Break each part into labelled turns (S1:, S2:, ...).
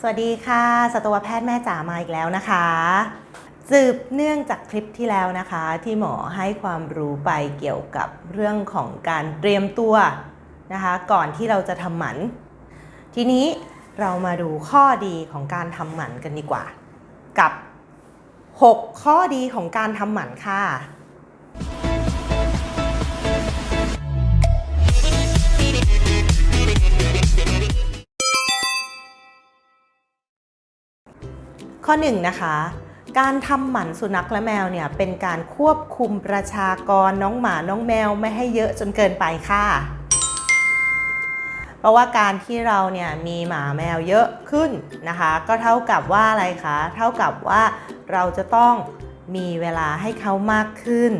S1: สวัสดีค่ะ สัตวแพทย์แม่จ๋ามาอีกแล้วนะคะ สืบเนื่องจากคลิปที่แล้วนะคะ ที่หมอให้ความรู้ไปเกี่ยวกับเรื่องของการเตรียมตัวนะคะ ก่อนที่เราจะทำหมัน ทีนี้เรามาดูข้อดีของการทำหมันกันดีกว่า กับ 6 ข้อดีของการทำหมันค่ะ ข้อ1นะคะการทำหมันสุนัขและแมวเนี่ยเป็นการควบคุมประชากรน้องหมาน้องแมวไม่ให้เยอะจนเกินไปค่ะ เพราะว่าการที่เราเนี่ยมีหมาแมวเยอะขึ้นนะคะ ก็เท่ากับว่าอะไรคะเท่ากับว่าเราจะต้องมีเวลาให้เขามากขึ้น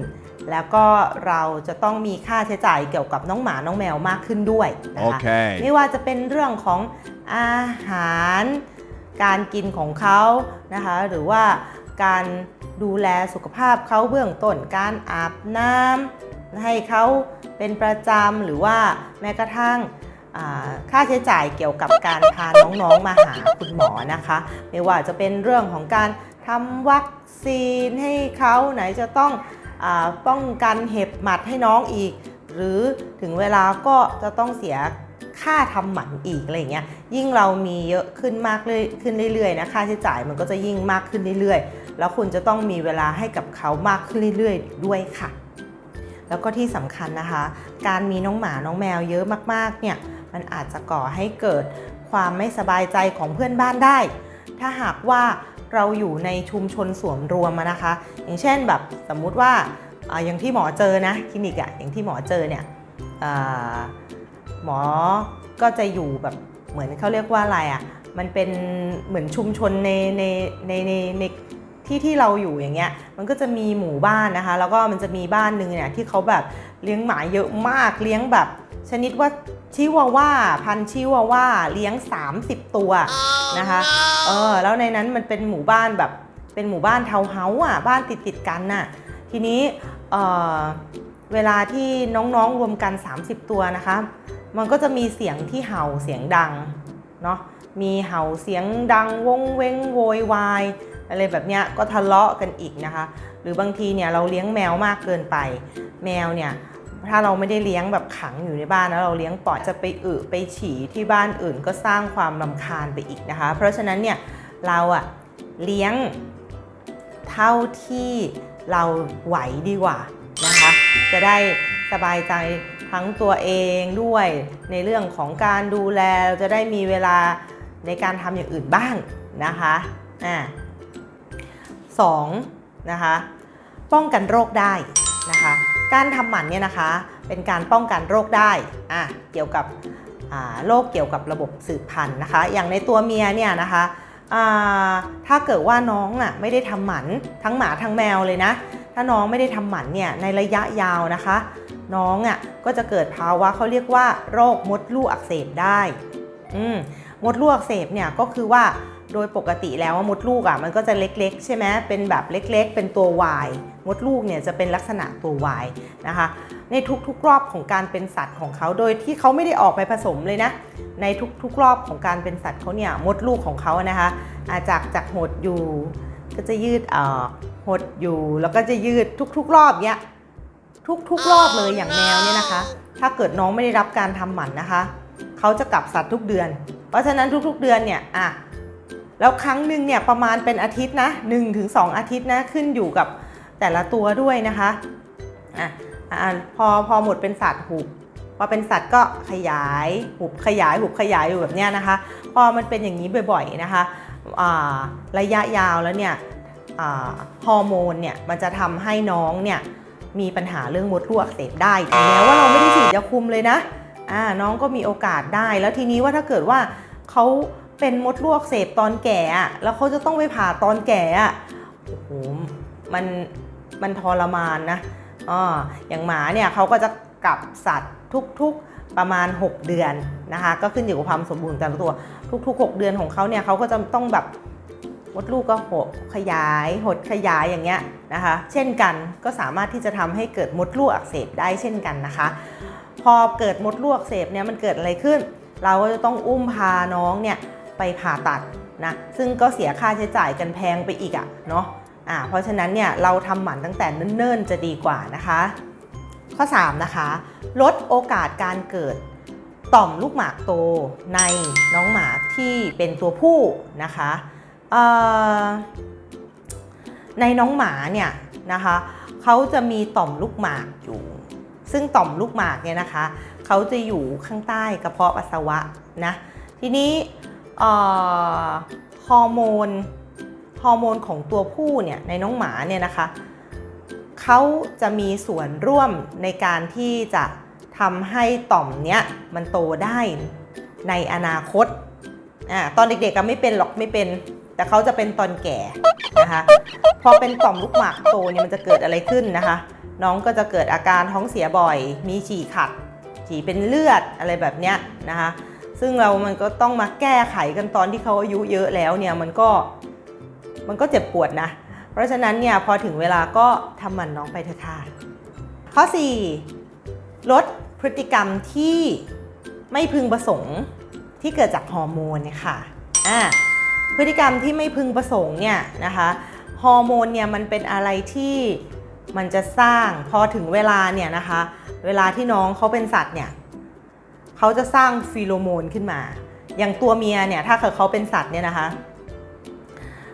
S1: แล้วก็เราจะต้องมีค่าใช้จ่ายเกี่ยวกับน้องหมาน้องแมวมากขึ้นด้วยนะคะ
S2: Okay.
S1: ไม่ว่าจะเป็นเรื่องของอาหาร การกินของเขานะคะหรือว่าการดูแลสุขภาพเขาเบื้องต้นการอาบน้ำให้เขาเป็นประจำหรือว่าแม้กระทั่งค่าใช้จ่ายเกี่ยวกับการพาน้องๆมาหาคุณหมอนะคะ ไม่ว่าจะเป็นเรื่องของการทำวัคซีนให้เขาไหนจะต้องอป้องกันเห็บหมัดให้น้องอีก หรือถึงเวลาก็จะต้องเสีย ค่าทำหมันอีกอะไรเงี้ยยิ่งเรามีเยอะขึ้นมากเลยขึ้นเรื่อยๆนะค่าใช้จ่ายมันก็จะยิ่งมากขึ้นเรื่อยๆ แล้วคุณจะต้องมีเวลาให้กับเขามากขึ้นเรื่อยๆ ด้วยค่ะ แล้วก็ที่สำคัญนะคะ การมีน้องหมาน้องแมวเยอะมากๆเนี่ยมันอาจจะก่อให้เกิดความไม่สบายใจของเพื่อนบ้านได้ ถ้าหากว่าเราอยู่ในชุมชนส่วนรวมนะคะ อย่างเช่นแบบสมมุติว่าอย่างที่หมอเจอนะคลินิกอะอย่างที่หมอเจอเนี่ย หมอก็จะอยู่แบบเหมือนเขาเรียกว่าอะไรอะมันเป็นเหมือนชุมชนในในในในในที่ที่เราอยู่อย่างเงี้ยมันก็จะมีหมู่บ้านนะคะ แล้วก็มันจะมีบ้านหนึ่งเนี่ยที่เขาแบบเลี้ยงหมาเยอะมากเลี้ยงแบบ ชนิดว่าชิวาว่าพันธุ์ชิวาว่าเลี้ยง 30 ตัวนะคะเออแล้วในนั้นมันเป็นหมู่บ้านแบบเป็นหมู่บ้านเทาวน์เฮาส์อะบ้านติดติดๆกันน่ะทีนี้เออเวลาที่น้องๆรวมกัน 30 ตัวนะคะ มันก็จะมีเสียงที่เห่าเสียงดังเนาะมีเห่าเสียงดังวงเว้งโวยวายอะไรแบบเนี้ยก็ทะเลาะกันอีกนะคะ หรือบางทีเนี่ยเราเลี้ยงแมวมากเกินไป แมวเนี่ยถ้าเราไม่ได้เลี้ยงแบบขังอยู่ในบ้านแล้วเราเลี้ยงปล่อยจะไปอึไปฉี่ที่บ้านอื่นก็สร้างความรำคาญไปอีกนะคะ เพราะฉะนั้นเนี่ยเราอะเลี้ยงเท่าที่เราไหวดีกว่านะคะ จะได้สบายใจ ทั้งตัวเองด้วยในเรื่องของการดูแลเราจะได้มีเวลาในการทำอย่างอื่นบ้างนะคะอ่าสองนะคะป้องกันโรคได้นะคะการทำหมันเนี่ยนะคะเป็นการป้องกันโรคได้อะเกี่ยวกับโรคเกี่ยวกับระบบสืบพันธุ์นะคะ อย่างในตัวเมียเนี่ยนะคะถ้าเกิดว่าน้องอะไม่ได้ทำหมันทั้งหมาทั้งแมวเลยนะ ถ้าน้องไม่ได้ทำหมันเนี่ยในระยะยาวนะคะ น้องอะก็จะเกิดภาวะเขาเรียกว่า โรคมดลูกอักเสบได้อืมมดลูกอักเสบเนี่ยก็คือว่าโดยปกติแล้วมดลูกอะมันก็จะเล็กๆ ใช่ไหมเป็นแบบเล็กๆ เป็นตัว Y มดลูกเนี่ยจะเป็นลักษณะตัว Y นะคะ ในทุกๆรอบของการเป็นสัตว์ของเขาโดยที่เขาไม่ได้ออกไปผสมเลยนะ ในทุกๆรอบของการเป็นสัตว์เขาเนี่ยมดลูกของเขานะคะอาจากจากหดอยู่ ก็จะยืดออกหดอยู่แล้วก็จะยืดทุกๆ รอบเนี้ย ทุกๆ รอบเลยอย่างแมวเนี่ยนะคะ ถ้าเกิดน้องไม่ได้รับการทำหมันนะคะเขาจะกลับสัตว์ทุกเดือน เพราะฉะนั้นทุกๆ เดือนเนี่ยอะแล้วครั้งหนึ่งเนี่ยประมาณเป็นอาทิตย์นะ1-2ถึง2อาทิตย์นะขึ้นอยู่กับแต่ละตัวด้วยนะคะอะอ่าพอพอหมดเป็นสัตว์หุบพอเป็นสัตว์ก็ขยายหุบขยายหุบขยายอยู่แบบเนี้ยนะคะ พอมันเป็นอย่างนี้บ่อยๆนะคะอ่าระยะยาวแล้วเนี่ยอ่าฮอร์โมนเนี่ยมันจะทำให้น้องเนี่ย มีปัญหาเรื่องมดลูกอักเสบได้ถึงแม้ว่าเราไม่ได้ฉีดยาคุมเลยนะอ่าน้องก็มีโอกาสได้ แล้วทีนี้ว่าถ้าเกิดว่าเขาเป็นมดลูกอักเสบตอนแก่อะแล้วเขาจะต้องไปผ่าตอนแก่อะโอ้โหมันมันทรมานนะอ่อย่างหมาเนี่ยเขาก็จะกลับสัตว์ทุกๆประมาณ 6 เดือนนะคะ ก็ขึ้นอยู่กับความสมบูรณ์แต่ละตัว ทุก ๆ 6 เดือนของเขาเนี่ยเขาก็จะต้องแบบ มดลูกก็หดขยายหดขยายอย่างเงี้ยนะคะ เช่นกันก็สามารถที่จะทำให้เกิดมดลูกอักเสบได้เช่นกันนะคะ พอเกิดมดลูกอักเสบเนี่ยมันเกิดอะไรขึ้น เราก็จะต้องอุ้มพาน้องเนี่ยไปผ่าตัดนะซึ่งก็เสียค่าใช้จ่ายกันแพงไปอีกอะเนาะอ่าเพราะฉะนั้นเนี่ยเราทำหมันตั้งแต่เนิ่นๆจะดีกว่านะคะ ข้อ 3 นะคะ ลดโอกาสการเกิดต่อมลูกหมากโตในน้องหมาที่เป็นตัวผู้นะคะ ในน้องหมาเนี่ยนะคะเขาจะมีต่อมลูกหมากอยู่ ซึ่งต่อมลูกหมากเนี่ยนะคะเขาจะอยู่ข้างใต้กระเพาะปัสสาวะนะทีนี้ฮอร์โมนฮอร์โมนของตัวผู้เนี่ยในน้องหมาเนี่ยนะคะเขาจะมีส่วนร่วมในการที่จะทำให้ต่อมเนี้ยมันโตได้ในอนาคตอ่าตอนเด็กๆก็ไม่เป็นหรอกไม่เป็น แต่เขาจะเป็นตอนแก่นะคะ พอเป็นต่อมลูกหมากโตเนี่ยมันจะเกิดอะไรขึ้นนะคะ น้องก็จะเกิดอาการท้องเสียบ่อย มีฉี่ขัด ฉี่เป็นเลือดอะไรแบบเนี้ยนะคะ ซึ่งเรามันก็ต้องมาแก้ไขกันตอนที่เขาอายุเยอะแล้วเนี่ยมันก็มันก็เจ็บปวดนะ เพราะฉะนั้นเนี่ยพอถึงเวลาก็ทำหมันน้องไปเถอะค่ะ ข้อ 4 ลดพฤติกรรมที่ไม่พึงประสงค์ที่เกิดจากฮอร์โมนเนี่ยค่ะอ่า พฤติกรรมที่ไม่พึงประสงค์เนี่ยนะคะฮอร์โมนเนี่ยมันเป็นอะไรที่มันจะสร้างพอถึงเวลาเนี่ยนะคะ เวลาที่น้องเขาเป็นสัตว์เนี่ยเขาจะสร้างฟีโรโมนขึ้นมา อย่างตัวเมียเนี่ยถ้าเกิดเขาเป็นสัตว์เนี่ยนะคะ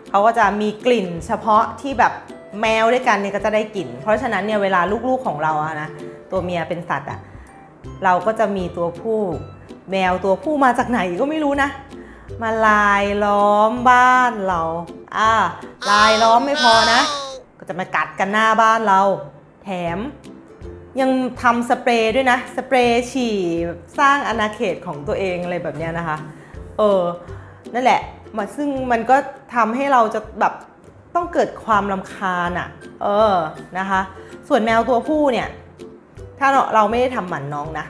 S1: เขาก็จะมีกลิ่นเฉพาะที่แบบแมวด้วยกันเนี่ยก็จะได้กลิ่น เพราะฉะนั้นเนี่ยเวลาลูกๆของเราอะนะตัวเมียเป็นสัตว์อะเราก็จะมีตัวผู้ แมวตัวผู้มาจากไหนก็ไม่รู้นะ มาลายล้อมบ้านเรา อ่า ลายล้อมไม่พอนะ ก็จะมากัดกันหน้าบ้านเรา แถม ยังทำสเปรย์ด้วยนะ สเปรย์ฉี่สร้างอาณาเขตของตัวเองอะไรแบบเนี้ยนะคะ เออ นั่นแหละมาซึ่งมันก็ทำให้เราจะแบบต้องเกิดความลำคาญอะ่ะ เออ นะคะ ส่วนแมวตัวผู้เนี่ย ถ้าเราเราไม่ได้ทำหมันน้องนะ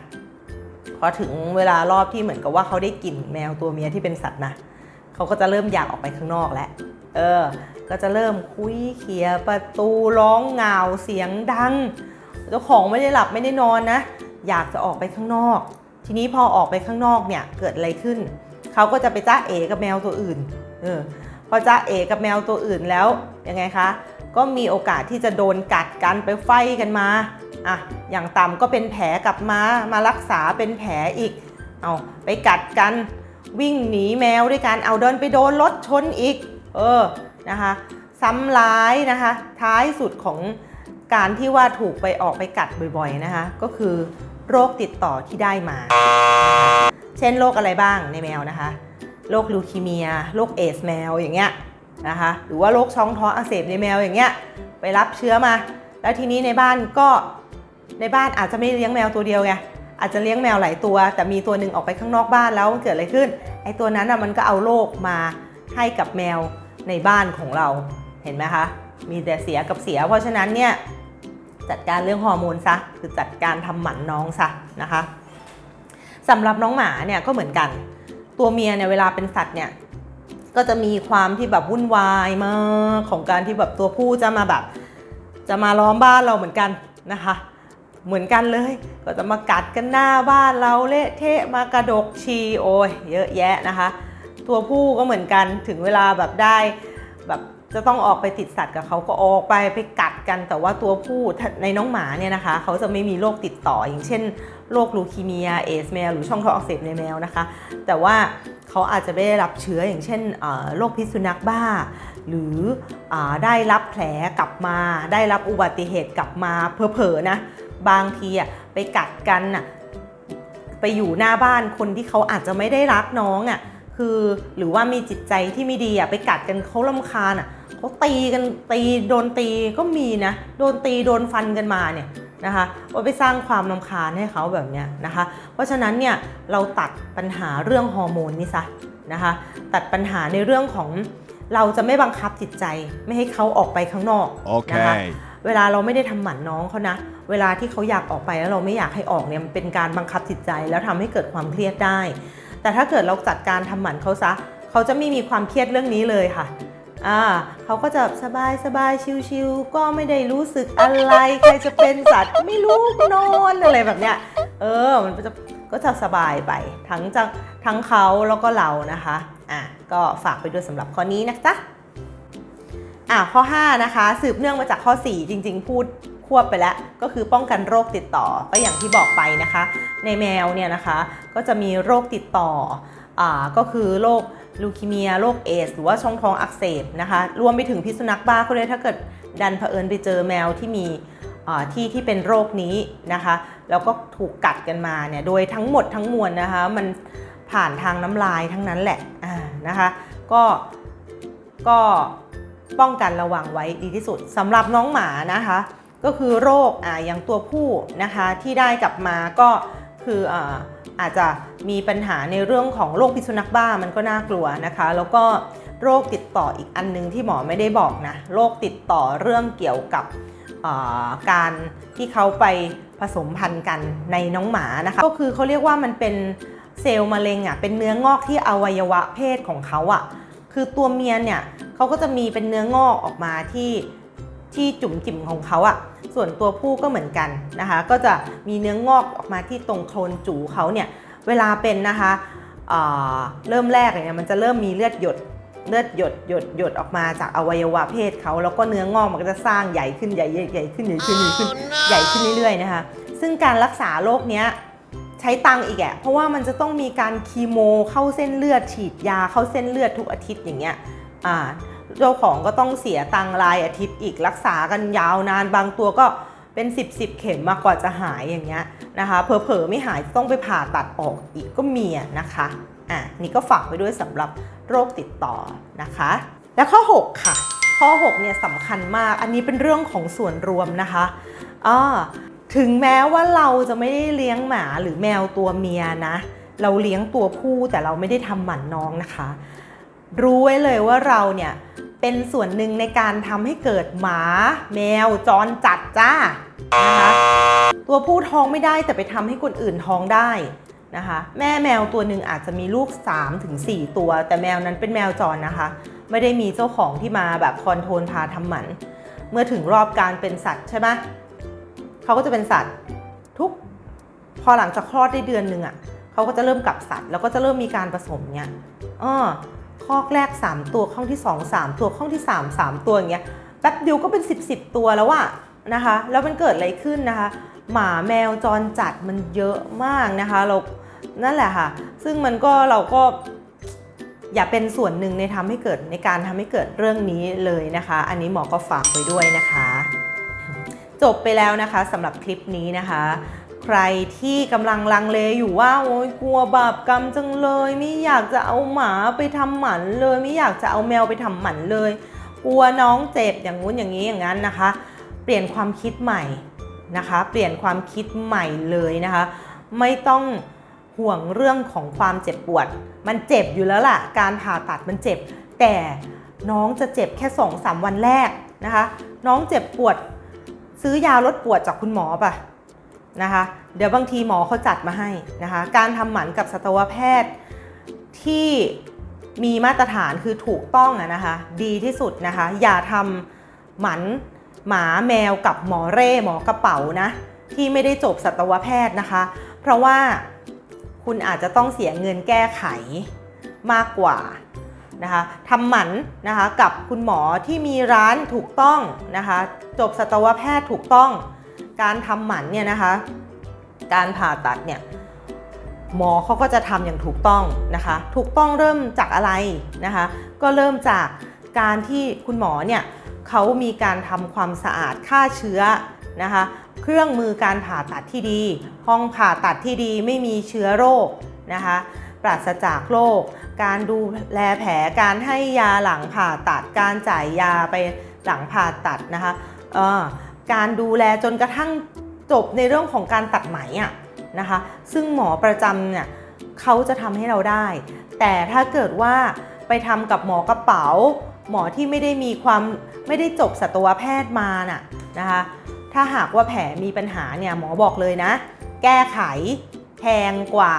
S1: พอถึงเวลารอบที่เหมือนกับว่าเขาได้กลิ่นแมวตัวเมียที่เป็นสัตว์นะเขาก็จะเริ่มอยากออกไปข้างนอกแล้วเออ ก็จะเริ่มคุยเขียประตูร้องเหงาเสียงดังเจ้าของไม่ได้หลับไม่ได้นอนนะ อยากจะออกไปข้างนอก ทีนี้พอออกไปข้างนอกเนี่ยเกิดอะไรขึ้นเขาก็จะไปจ้าเอกับแมวตัวอื่นเออพอจ้าเอกับแมวตัวอื่นแล้วยังไงคะก็มีโอกาสที่จะโดนกัดกันไปไฟกันมา อะอย่างต่ำก็เป็นแผลกลับมามารักษาเป็นแผลอีก เอาไปกัดกันวิ่งหนีแมวด้วยกันเอาเดินไปโดนรถชนอีก เออนะคะซ้ำร้ายนะคะ ท้ายสุดของการที่ว่าถูกไปออกไปกัดบ่อยๆนะคะ ก็คือโรคติดต่อที่ได้มา เช่นโรคอะไรบ้างในแมวนะคะโรคลูคีเมียโรคเอสแมวอย่างเงี้ยนะคะหรือว่าโรคช่องท้องอักเสบในแมวอย่างเงี้ยไปรับเชื้อมา แล้วทีนี้ในบ้านก็ ในบ้านอาจจะไม่เลี้ยงแมวตัวเดียวไงอาจจะเลี้ยงแมวหลายตัว แต่มีตัวหนึ่งออกไปข้างนอกบ้านแล้วเกิดอะไรขึ้นไอ้ตัวนั้นอะมันก็เอาโรคมาให้กับแมวในบ้านของเราเห็นไหมคะ มีแต่เสียกับเสีย เพราะฉะนั้นเนี่ยจัดการเรื่องฮอร์โมนซะคือจัดการทำหมันน้องซะนะคะสำหรับน้องหมาเนี่ยก็เหมือนกัน ตัวเมียเนี่ยเวลาเป็นสัตว์เนี่ยก็จะมีความที่แบบวุ่นวายมากของการที่แบบตัวผู้จะมาแบบ จะมาล้อมบ้านเราเหมือนกันนะคะ เหมือนกันเลย ก็จะมากัดกันหน้าบ้านเราเละเทะมากระดกชีโอ้ยเยอะแยะนะคะ ตัวผู้ก็เหมือนกันถึงเวลาแบบได้แบบจะต้องออกไปติดสัตว์กับเขาก็ออกไปไปกัดกันแต่ว่าตัวผู้ในน้องหมาเนี่ยนะคะ เขาจะไม่มีโรคติดต่ออย่างเช่นโรคลูคีเมียเอสแมวหรือช่องท้องอักเสบในแมวนะคะ แต่ว่าเขาอาจจะไม่ได้รับเชื้ออย่างเช่นโรคพิษสุนัขบ้า หรืออได้รับแผลกลับมา ได้รับอุบัติเหตุกลับมาเผลอๆนะ บางทีอะไปกัดกันอะไปอยู่หน้าบ้านคนที่เขาอาจจะไม่ได้รักน้องอะคือหรือว่ามีจิตใจที่ไม่ดีอะไปกัดกันเขาลำคาญอะเขาตีกันตีโดนตีก็มีนะโดนตีโดนฟันกันมาเนี่ยนะคะว่าไปสร้างความลำคาญให้เขาแบบเนี้ยนะคะ เพราะฉะนั้นเนี่ยเราตัดปัญหาเรื่องฮอร์โมนนี่ซะนะคะตัดปัญหาในเรื่องของเราจะไม่บังคับจิตใจไม่ให้เขาออกไปข้างนอกนะคะ เวลาเราไม่ได้ทำหมันน้องเขานะ เวลาที่เขาอยากออกไปแล้วเราไม่อยากให้ออกเนี่ยมันเป็นการบังคับจิตใจ แล้วทำให้เกิดความเครียดได้ แต่ถ้าเกิดเราจัดการทำหมันเขาซะเขาจะไม่มีความเครียดเรื่องนี้เลยค่ะอ่าเขาก็จะสบายสบายชิวๆก็ไม่ได้รู้สึกอะไร ใครจะเป็นสัตว์ไม่รู้นอนอะไรแบบเนี้ยเออมันจะก็จะสบายไปทั้งจะทั้งเขาแล้วก็เรานะคะอะก็ฝากไปด้วยสำหรับข้อนี้นะจ๊ะ อะข้อ 5 นะคะ สืบเนื่องมาจากข้อ 4 จริง ๆ พูดควบไปแล้ว ก็คือป้องกันโรคติดต่อก็อย่างที่บอกไปนะคะ ในแมวเนี่ยนะคะก็จะมีโรคติดต่ออ่าก็คือโรคลูคีเมียโรคเอส หรือว่าช่องท้องอักเสบนะคะรวมไปถึงพิษสุนัขบ้าก็เลยถ้าเกิดดันเผอิญไปเจอแมวที่มีอ่าที่ที่เป็นโรคนี้นะคะแล้วก็ถูกกัดกันมาเนี่ยโดยทั้งหมดทั้งมวลนะคะมันผ่านทางน้ำลายทั้งนั้นแหละอ่านะคะก็ก็ ป้องกันระวังไว้ดีที่สุดสำหรับน้องหมานะคะ ก็คือโรคอ่าอย่างตัวผู้นะคะที่ได้กลับมาก็คืออาอาจจะมีปัญหาในเรื่องของโรคพิษสุนัขบ้ามันก็น่ากลัวนะคะ แล้วก็โรคติดต่ออีกอันนึงที่หมอไม่ได้บอกนะโรคติดต่อเรื่องเกี่ยวกับาการที่เขาไปผสมพันธุ์กันในน้องหมานะคะก็คือเขาเรียกว่ามันเป็นเซลล์มะเร็งอะเป็นเนื้องอกที่อวัยวะเพศของเขาอะ คือตัวเมียเนี่ยเขาก็จะมีเป็นเนื้องอกออกมาที่ที่จุ่มจิ๋มของเขาอะ ส่วนตัวผู้ก็เหมือนกันนะคะ ก็จะมีเนื้องอกออกมาที่ตรงโคลนจูเขาเนี่ย เวลาเป็นนะคะอ่าเริ่มแรกเลยเนี่ยมันจะเริ่มมีเลือดหยดเลือดหยดหยดหยดออกมาจากอวัยวะเพศเขาแล้วก็เนื้องอกมันก็จะสร้างใหญ่ขึ้นใหญ่ใหญ่ขึ้นใหญ่ขึ้นใหญ่ขึ้นใหญ่ขึ้นเรื่อยๆนะคะ ซึ่งการรักษาโรคเนี้ย ใช้ตังค์อีกแอะเพราะว่ามันจะต้องมีการคีโมเข้าเส้นเลือดฉีดยาเข้าเส้นเลือดทุกอาทิตย์อย่างเงี้ยอ่าเจ้าของก็ต้องเสียตังค์รายอาทิตย์อีกรักษากันยาวนานบางตัวก็เป็น 10บสเข็มมากกว่าจะหายอย่างเงี้ยนะคะเผลอๆไม่หายต้องไปผ่าตัดออกอีกก็มีนะคะอะนี่ก็ฝากไว้ด้วยสำหรับโรคติดต่อนะคะ แล้วข้อ 6 ค่ะ ข้อ 6 เนี่ยสำคัญมาก อันนี้เป็นเรื่องของส่วนรวมนะคะอ่า ถึงแม้ว่าเราจะไม่ได้เลี้ยงหมาหรือแมวตัวเมียนะ เราเลี้ยงตัวผู้แต่เราไม่ได้ทำหมันน้องนะคะ รู้ไว้เลยว่าเราเนี่ยเป็นส่วนหนึ่งในการทำให้เกิดหมา แมวจรจัดจ้านะคะตัวผู้ท้องไม่ได้แต่ไปทำให้คนอื่นท้องได้นะคะ แม่แมวตัวหนึ่งอาจจะมีลูก 3-4 ตัว แต่แมวนั้นเป็นแมวจรนะคะ ไม่ได้มีเจ้าของที่มาแบบคอนโทรลพาทำหมัน เมื่อถึงรอบการเป็นสัตว์ใช่ไหม เขาก็จะเป็นสัตว์ทุกพอหลังจากคลอดได้เดือนหนึ่งอะ่ะเขาก็จะเริ่มกลับสัตว์ แล้วก็จะเริ่มมีการผสมเนี่ยอ้อคอกแรก 3 ตัวข้องที่ 2 3 ตัวข้องที่ 3 3 ตัวอย่างเงี้ยแป๊บเดียวก็เป็น 10 10 ตัวแล้วอะนะคะ แล้วมันเกิดอะไรขึ้นนะคะ หมาแมวจรจัดมันเยอะมากนะคะเรานั่นแหละค่ะ ซึ่งมันก็เราก็อย่าเป็นส่วนหนึ่งในทำให้เกิดในการทำให้เกิดเรื่องนี้เลยนะคะ อันนี้หมอก็ฝากไว้ด้วยนะคะ จบไปแล้วนะคะสำหรับคลิปนี้นะคะ ใครที่กำลังลังเลอยู่ว่าโอ๊ยกลัวบาปกรรมจังเลย ไม่อยากจะเอาหมาไปทำหมันเลย ไม่อยากจะเอาแมวไปทำหมันเลย กลัวน้องเจ็บอย่างงู้นอย่างนี้อย่างนั้นนะคะ เปลี่ยนความคิดใหม่นะคะ เปลี่ยนความคิดใหม่เลยนะคะ ไม่ต้องห่วงเรื่องของความเจ็บปวด มันเจ็บอยู่แล้วล่ะ การผ่าตัดมันเจ็บ แต่น้องจะเจ็บแค่2อสวันแรกนะคะ น้องเจ็บปวด ซื้อยาลดปวดจากคุณหมอป่ะนะคะ เดี๋ยวบางทีหมอเขาจัดมาให้นะคะ การทำหมันกับสัตวแพทย์ที่มีมาตรฐานคือถูกต้องนะคะ ดีที่สุดนะคะ อย่าทำหมันหมาแมวกับหมอเร่หมอกระเป๋านะ ที่ไม่ได้จบสัตวแพทย์นะคะ เพราะว่าคุณอาจจะต้องเสียเงินแก้ไขมากกว่า นะคะทำหมันนะคะกับคุณหมอที่มีร้านถูกต้องนะคะจบสัตวแพทย์ถูกต้อง การทำหมันเนี่ยนะคะการผ่าตัดเนี่ยหมอเขาก็จะทำอย่างถูกต้องนะคะถูกต้องเริ่มจากอะไรนะคะก็เริ่มจากการที่คุณหมอเนี่ยเขามีการทำความสะอาดฆ่าเชื้อนะคะเครื่องมือการผ่าตัดที่ดี ห้องผ่าตัดที่ดีไม่มีเชื้อโรคนะคะปราศจากโรค การดูแลแผลการให้ยาหลังผ่าตัด การจ่ายยาไปหลังผ่าตัดนะคะการดูแลจนกระทั่งจบในเรื่องของการตัดไหมอะนะคะ ซึ่งหมอประจำเนี่ยเขาจะทำให้เราได้ แต่ถ้าเกิดว่าไปทำกับหมอกระเป๋า หมอที่ไม่ได้มีความไม่ได้จบสัตวแพทย์มาน่ะนะคะ ถ้าหากว่าแผลมีปัญหาเนี่ยหมอบอกเลยนะ แก้ไขแพงกว่า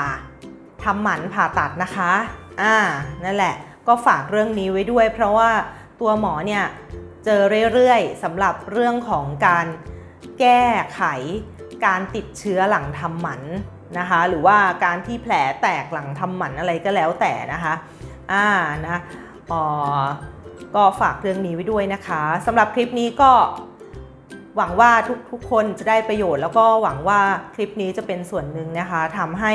S1: ทำหมันผ่าตัดนะคะ อ่านั่นแหละ ก็ฝากเรื่องนี้ไว้ด้วย เพราะว่าตัวหมอเนี่ยเจอเรื่อยๆสำหรับเรื่องของการแก้ไขการติดเชื้อหลังทำหมันนะคะ หรือว่าการที่แผลแตกหลังทำหมันอะไรก็แล้วแต่นะคะอ่านะอ่อก็ฝากเรื่องนี้ไว้ด้วยนะคะสำหรับคลิปนี้ก็ หวังว่าทุกทุกคนจะได้ประโยชน์ แล้วก็หวังว่าคลิปนี้จะเป็นส่วนหนึ่งนะคะทำให้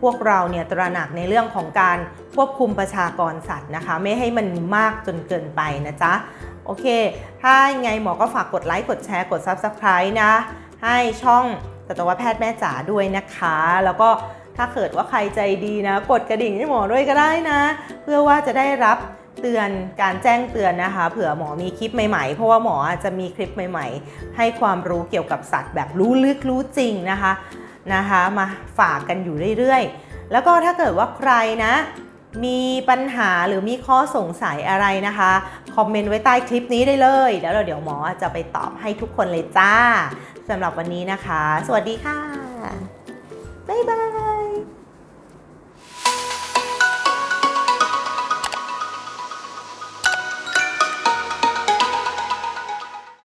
S1: พวกเราเนี่ยตระหนักในเรื่องของการควบคุมประชากรสัตว์นะคะ ไม่ให้มันมากจนเกินไปนะจ๊ะ โอเค ถ้ายังไงหมอก็ฝากกดไลค์กดแชร์กด Subscribe นะ ให้ช่องสัตวแพทย์แม่จ๋าด้วยนะคะ แล้วก็ถ้าเกิดว่าใครใจดีนะ กดกระดิ่งให้หมอด้วยก็ได้นะ เพื่อว่าจะได้รับ เตือนการแจ้งเตือนนะคะ เผื่อหมอมีคลิปใหม่ๆ เพราะว่าหมออาจจะมีคลิปใหม่ ๆ ให้ความรู้เกี่ยวกับสัตว์แบบรู้ลึกรู้จริงนะคะนะคะ มาฝากกันอยู่เรื่อยๆ แล้วก็ถ้าเกิดว่าใครนะ มีปัญหาหรือมีข้อสงสัยอะไรนะคะ คอมเมนต์ไว้ใต้คลิปนี้ได้เลยแล้วเราเดี๋ยวหมอจะไปตอบให้ทุกคนเลยจ้าสำหรับวันนี้นะคะ สวัสดีค่ะ บ๊ายบาย